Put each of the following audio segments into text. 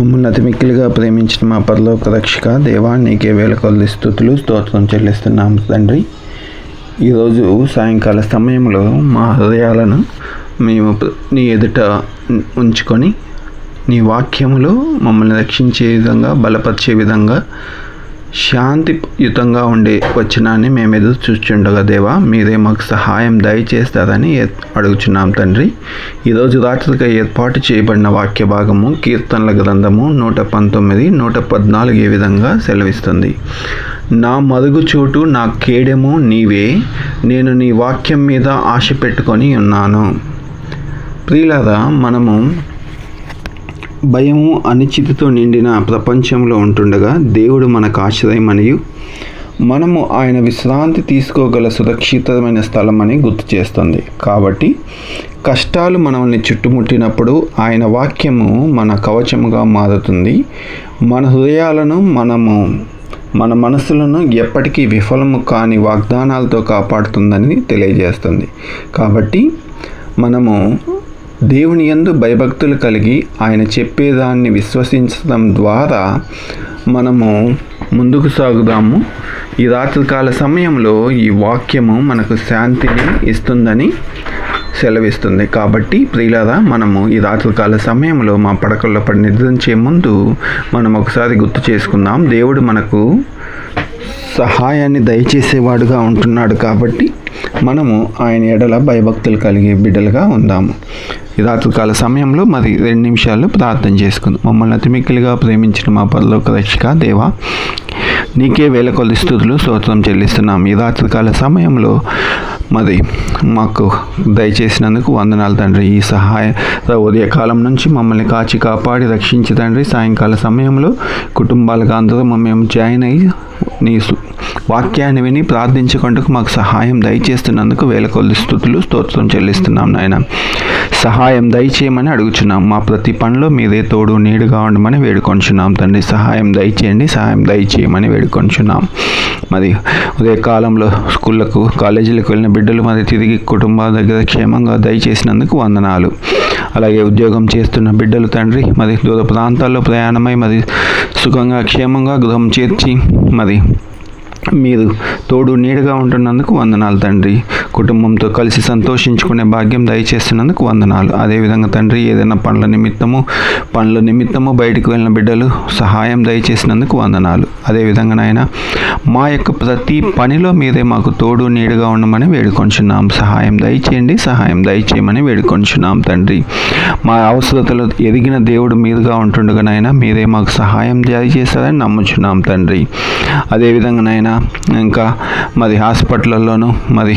మమ్మల్ని అతి మిక్కిలిగా ప్రేమించిన మా పరలోక రక్షక దేవా నీకే వేల కొద్ది స్థుతులు స్తోత్రం చెల్లిస్తున్నాం తండ్రి. ఈరోజు సాయంకాల సమయంలో మా హృదయాలను మేము నీ ఎదుట ఉంచుకొని నీ వాక్యములో మమ్మల్ని రక్షించే విధంగా బలపరిచే విధంగా శాంతియుతంగా ఉండే వచనాన్ని మేము ఎదురు చూస్తుండగా దేవా మీరే మాకు సహాయం దయచేస్తారని అడుగుచున్నాం తండ్రి. ఈరోజు రాత్రిగా ఏర్పాటు చేయబడిన వాక్య భాగము కీర్తనల గ్రంథము నూట పంతొమ్మిది నూట పద్నాలుగు ఈ విధంగా సెలవిస్తుంది. నా మరుగు చోటు నా కేడెము నీవే నేను నీ వాక్యం మీద ఆశ పెట్టుకొని ఉన్నాను. ప్రియులారా మనము భయము అనిశ్చితితో నిండిన ప్రపంచంలో ఉంటుండగా దేవుడు మనకు ఆశ్రయమనియు మనము ఆయన విశ్రాంతి తీసుకోగల సురక్షితమైన స్థలమని గుర్తు చేస్తుంది. కాబట్టి కష్టాలు మనల్ని చుట్టుముట్టినప్పుడు ఆయన వాక్యము మన కవచముగా మారుతుంది. మన హృదయాలను మనము మన మనసులను ఎప్పటికీ విఫలము కాని వాగ్దానాలతో కాపాడుతుందని తెలియజేస్తుంది. కాబట్టి మనము దేవుని యందు భయభక్తులు కలిగి ఆయన చెప్పేదాన్ని విశ్వసించడం ద్వారా మనము ముందుకు సాగుదాము. ఈ రాత్రికాల సమయంలో ఈ వాక్యము మనకు శాంతిని ఇస్తుందని సెలవిస్తుంది. కాబట్టి ప్రియులారా మనము ఈ రాత్రికాల సమయంలో మా పడకల్లో పడి నిద్రించే ముందు మనం ఒకసారి గుర్తు చేసుకుందాం. దేవుడు మనకు సహాయాన్ని దయచేసేవాడుగా ఉంటున్నాడు కాబట్టి మనము ఆయన ఎడల భయభక్తులు కలిగే బిడ్డలుగా ఉందాము. రాత్రికాల సమయంలో మరి రెండు నిమిషాలు ప్రార్థన చేసుకుందాం. మమ్మల్ని అతిమిక్కిలుగా ప్రేమించిన మా పరలోక రక్షక దేవా నీకే వేల కొద్ది స్థుతులు స్తోత్రం చెల్లిస్తున్నాం. ఈ రాత్రికాల సమయంలో మరి మాకు దయచేసినందుకు వందనాలు తండ్రి. ఈ సహాయ ఉదయకాలం నుంచి మమ్మల్ని కాచి కాపాడి రక్షించి తండ్రి. సాయంకాల సమయంలో కుటుంబాలుగా అందరూ మేము జాయిన్ అయ్యి నీ వాక్యాన్ని విని ప్రార్థించుకుంటూ మాకు సహాయం దయచేస్తున్నందుకు వేల కొద్ది స్థుతులు స్తోత్రం చెల్లిస్తున్నాం నాయన. సహాయం దయచేయమని అడుగుచున్నాం. మా ప్రతి పనిలో మీదే తోడు నీడుగా ఉండమని వేడుకొంచున్నాం తండ్రి. సహాయం దయచేయండి సహాయం దయచేయమని వేడుకొంచున్నాం మరి ఉదయ కాలంలో స్కూళ్ళకు కాలేజీలకు వెళ్ళిన బిడ్డలు మరి తిరిగి కుటుంబాల దగ్గర క్షేమంగా దయచేసినందుకు వందనాలు. అలాగే ఉద్యోగం చేస్తున్న బిడ్డలు తండ్రి మరి దూర ప్రాంతాల్లో ప్రయాణమై మరి సుఖంగా క్షేమంగా గృహం చేర్చి మరి మీరు తోడు నీడగా ఉంటున్నందుకు వందనాలు తండ్రి. కుటుంబంతో కలిసి సంతోషించుకునే భాగ్యం దయచేస్తున్నందుకు వందనాలు. అదేవిధంగా తండ్రి ఏదైనా పనుల నిమిత్తము పనుల నిమిత్తము బయటికి వెళ్ళిన బిడ్డలు సహాయం దయచేసినందుకు వందనాలు. అదేవిధంగా నాయన మా యొక్క ప్రతి పనిలో మీరే మాకు తోడు నీడగా ఉండమని వేడుకొంచున్నాం. సహాయం దయచేయండి సహాయం దయచేయమని వేడుకొంచున్నాం తండ్రి. మా అవసరతలు ఎదిగిన దేవుడు మీరుగా ఉంటుండగా నాయన మీరే మాకు సహాయం దయచేస్తారని నమ్ముచున్నాం తండ్రి. అదేవిధంగానైనా ఇంకా మరి హాస్పిటల్లోనూ మరి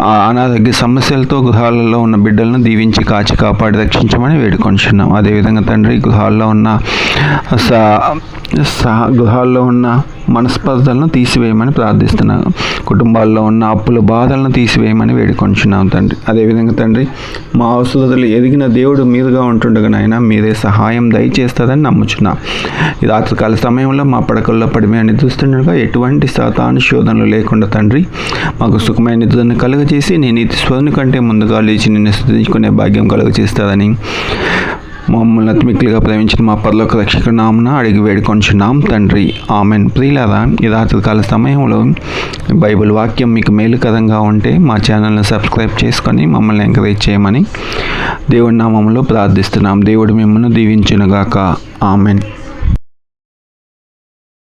అనారోగ్య సమస్యలతో గృహాలలో ఉన్న బిడ్డలను దీవించి కాచి కాపాడి రక్షించమని వేడుకొంచున్నాం. అదేవిధంగా తండ్రి గృహాల్లో ఉన్న స- సహ గృహాల్లో ఉన్న మనస్పర్ధలను తీసివేయమని ప్రార్థిస్తున్నాను కుటుంబాల్లో ఉన్న అప్పుల బాధలను తీసివేయమని వేడుకొంచున్నాం తండ్రి. అదేవిధంగా తండ్రి మా అవసరతలు ఎదిగిన దేవుడు మీరుగా ఉంటుండగా మీరే సహాయం దయచేస్తారని నమ్ముచున్నాం. ఈ రాత్రికాల సమయంలో మా పడకల్లో పడి మేము నిద్రిస్తుండగా ఎటువంటి శాతాను శోధనలు లేకుండా తండ్రి మాకు సుఖమైన నిద్రను చేసి నేను ఇది స్వరుని కంటే ముందుగా లేచి నిన్ను స్థుతించుకునే భాగ్యం కలుగజేస్తారని మమ్మల్ని అతిమిక్కులుగా ప్రేమించిన మా పరలోక రక్షక నామున అడిగి వేడుకొంచున్నాం. తండ్రి ఆమెన్. ప్రియులారా ఈ రాత్రికాల సమయంలో బైబిల్ వాక్యం మీకు మేలుకరంగా ఉంటే మా ఛానల్ని సబ్స్క్రైబ్ చేసుకొని మమ్మల్ని ఎంకరేజ్ చేయమని దేవుడి నామంలో ప్రార్థిస్తున్నాం. దేవుడు మిమ్మల్ని దీవించునుగాక. ఆమెన్.